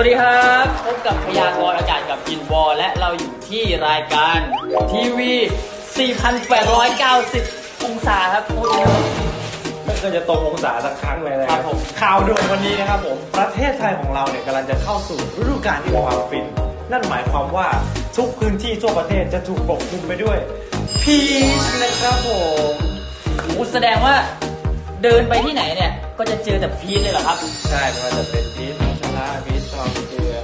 วัสดีครับพบกับพยากรณ์อากาศกับกินวอลและเราอยู่ที่รายการทีวี 4,890 องศาครับโอ้ยไม่เคยจะตรงองศาสักครั้งเลยนะครับผม ข่าวด่วนวันนี้นะครับผมประเทศไทยของเราเนี่ยกำลังจะเข้าสู่ฤดูกาลที่มีความฟิน นั่นหมายความว่าทุกพื้นที่ทั่วประเทศจะถูกปกคลุมไปด้วยพีชนะครับผมโหแสดงว่าเดินไปที่ไหนเนี่ย ก็จะเจอแต่พีชเลยเหรอครับ ใช่ไม่ว่าจะเป็นพีช พัชระพีชทองเกลือ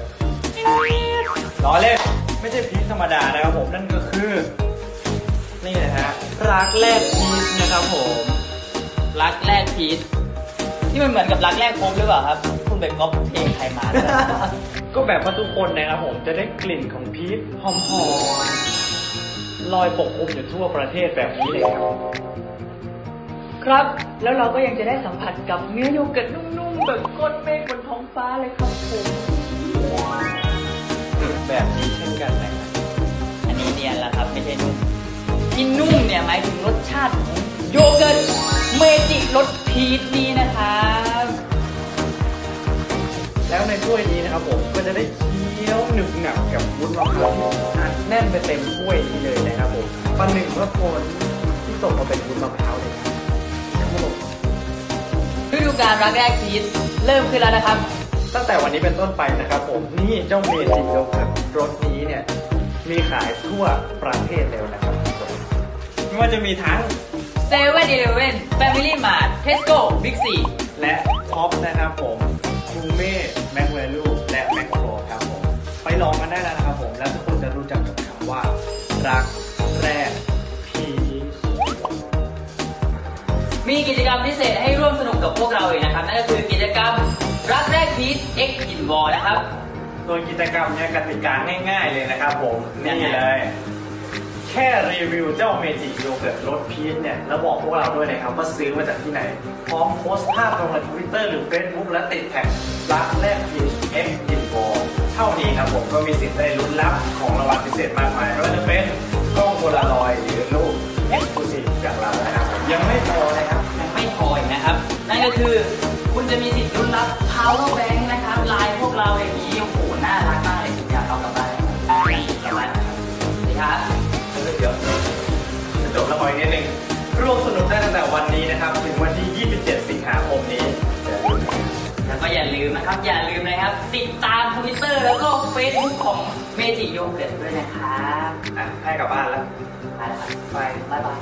ล้อเล่นไม่ใช่พีชธรรมดานะครับผมนั่นก็คือ นี่นะฮะรักแรกพีชนะครับผมรักแรกพีชที่มันเหมือนกับรักแรกพบหรือเปล่าครับ คุณไปก๊อปเพลงใครมาหรือเปล่าก็แบบว่าทุกคนนะครับผมจะได้กลิ่นของพีชหอมๆลอยปกคลุมอยู่ทั่วประเทศแบบนี้เลยครับ ครับ แล้วเราก็ยังจะได้สัมผัสกับเนื้อโยเกิร์ตนุ่มๆแบบก้นเมฆบนท้องฟ้าเลยครับผมแบบนี้เช่นกันนะครับอันนี้เนี่ยแหละครับไม่ใช่นุ่มที่นุ่มเนี่ยหมายถึงรสชาติของโยเกิร์ตเมจิรสพีชนี่นะครับ แล้วในถ้วยนี้นะครับผมก็จะได้เคี้ยวหนึบหนับกับวุ้นมะพร้าวที่อัดแน่นไปเต็มถ้วยนี้เลยนะครับผมปันหนึ่งเมื่อคนที่ตกมาเป็นวุ้นมะพร้าวเลย ครับผมฤดูกาลรักแรกพีชเริ่มขึ้นแล้วนะครับ ตั้งแต่วันนี้เป็นต้นไปนะครับผมนี่เจ้าเมจิโยเกิร์ตรสนี้เนี่ยมีขายทั่วประเทศแล้วนะครับไม่ว่าจะมีทั้งเซเว่นอีเลเว่นแฟมิลี่มาร์ทเทสโก้บิ๊กซีและท็อปนะครับผมคูเม่แม็กเวลูและแม็กโครครับผมไปลองกันได้แล้วนะครับผม แล้วทุกคนจะรู้จักกับคำว่า รักแรก มีกิจกรรมพิเศษให้ร่วมสนุกกับพวกเราอีกนะครับ นั่นก็คือกิจกรรมรักแรกพีช X กินวอลนะครับ โดยกิจกรรมเนี่ยกติกาง่ายๆเลยนะครับผมยันี่งไงเลย แค่รีวิวเจ้าเมจิโยเกิร์ตรสพีชเนี่ย แล้วบอกพวกเราด้วยนะครับว่าซื้อมาจากที่ไหน พร้อมโพสต์ภาพลงในทวิตเตอร์หรือ Facebook และติดแท็กรักแรกพีช X กินโบเท่านี้ครับผมก็มีสิทธิ์ได้ลุ้นรับของรางวัลพิเศษมากมายไม่ว่าจะเป็นกล้องโพลารอยด์หรือรูป Exclusive จากเรานะครับผมยังไม่พอนะ ก็คือ คุณจะมีสิทธิ์ลุ้นรับ power bank นะครับลายพวกเราอย่างนี้โอ้โหน่ารักมากเลยผมอยากเอากลับบ้านเลยกลับบ้านนะครับสวัสดีครับเดี๋ยวจบแล้วขออีกนิดนึงร่วมสนุกได้ตั้งแต่วันนี้นะครับ ถึงวันที่ 27 สิงหาคมนี้อย่าลืมนะครับแล้วก็อย่าลืมนะครับ อย่าลืมนะครับ ติดตาม Twitter แล้วก็ Facebook ของเมจิโยเกิร์ตด้วยนะครับอะให้กลับบ้านแล้วไปแล้วครับไปบ๊ายบาย